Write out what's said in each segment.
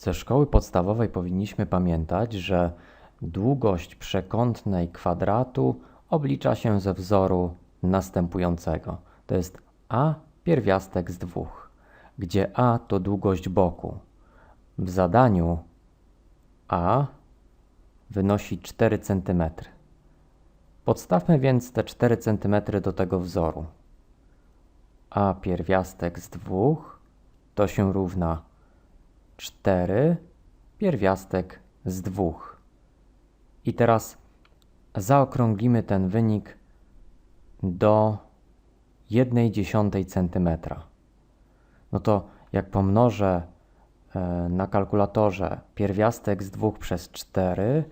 Ze szkoły podstawowej powinniśmy pamiętać, że długość przekątnej kwadratu oblicza się ze wzoru następującego. To jest a pierwiastek z dwóch, gdzie a to długość boku. W zadaniu a wynosi 4 cm. Podstawmy więc te 4 cm do tego wzoru. a pierwiastek z dwóch to się równa 4 pierwiastek z 2. I teraz zaokrąglimy ten wynik do 1 dziesiątej centymetra. No to jak pomnożę e, na kalkulatorze pierwiastek z 2 przez 4,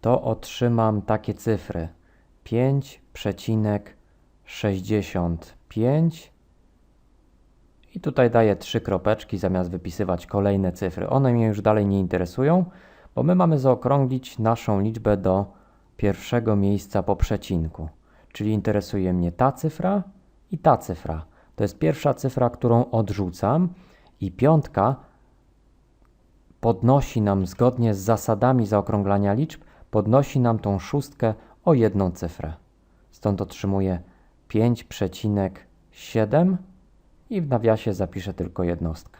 to otrzymam takie cyfry 5,65 i tutaj daję trzy kropeczki zamiast wypisywać kolejne cyfry. One mnie już dalej nie interesują, bo my mamy zaokrąglić naszą liczbę do pierwszego miejsca po przecinku. Czyli interesuje mnie ta cyfra i ta cyfra. To jest pierwsza cyfra, którą odrzucam i piątka podnosi nam zgodnie z zasadami zaokrąglania liczb, podnosi nam tą szóstkę o jedną cyfrę. Stąd otrzymuję 5,7 i w nawiasie zapiszę tylko jednostkę.